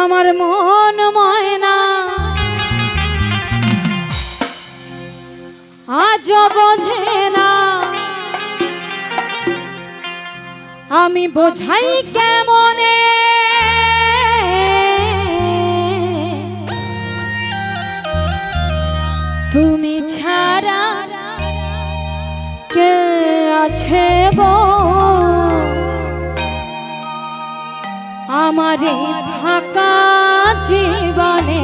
আমার মন ময়না। আজ বোঝে না। আমি বোঝাই কেমনে? তুমি ছাড়া কে আছে আমার ফাঁকা জীবনে।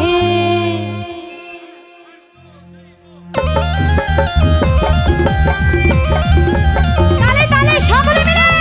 মিলে। আমার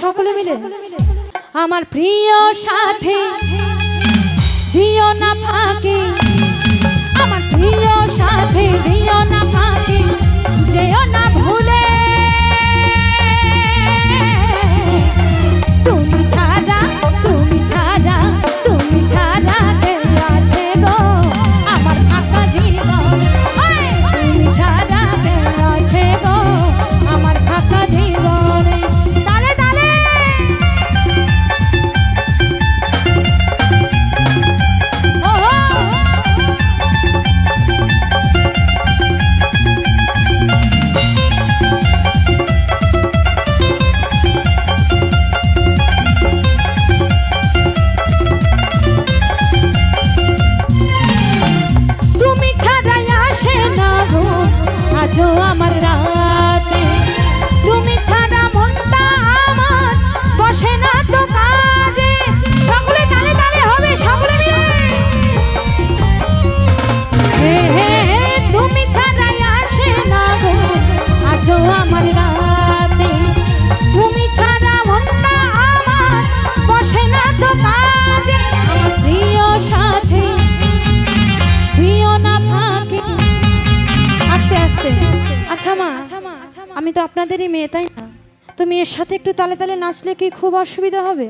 সকলে মিলে। আমার প্রিয় সাথে দিও না ফাঁকি। তো আপনাদেরই মেয়ে, তাই না? তো মেয়ের সাথে একটু তালে তালে নাচলে কি খুব অসুবিধা হবে?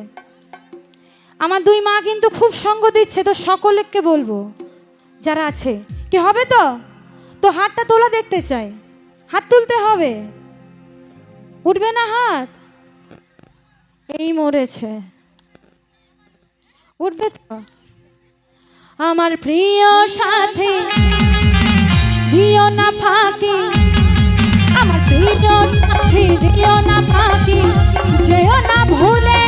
আমার দুই মা কিন্তু খুব সঙ্গ দিচ্ছে, তো সকলকে বলব। যারা আছে, কি হবে তো? তো হাতটা তোলা দেখতে চাই। হাত তুলতে হবে। উঠবে না হাত? এই মরেছে। উঠবে তো? আমার প্রিয় সাথী, দিও না ফাঁকি। আমার প্রিয় না ফাঁকি, যেও না ভুলে।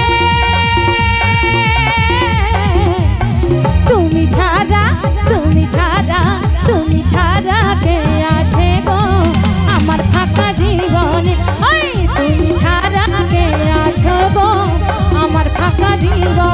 তুমি ছাড়া তুমি ছাড়া তুমি ছাড়া কে আছে গো? আমার ফাঁকা জীবনে, ওই তুমি ছাড়া কে আছো গো? আমার ফাঁকা জীবনে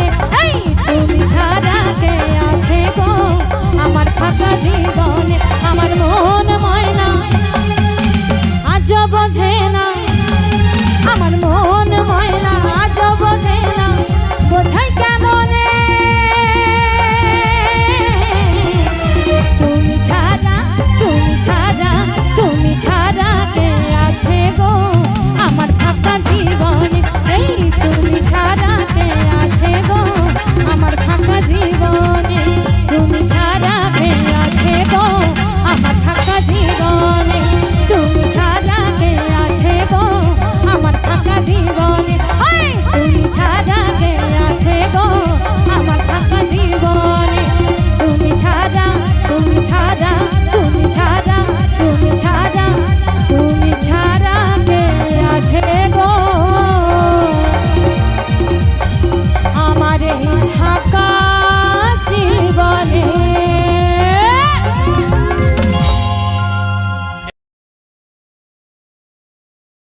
it. Hey!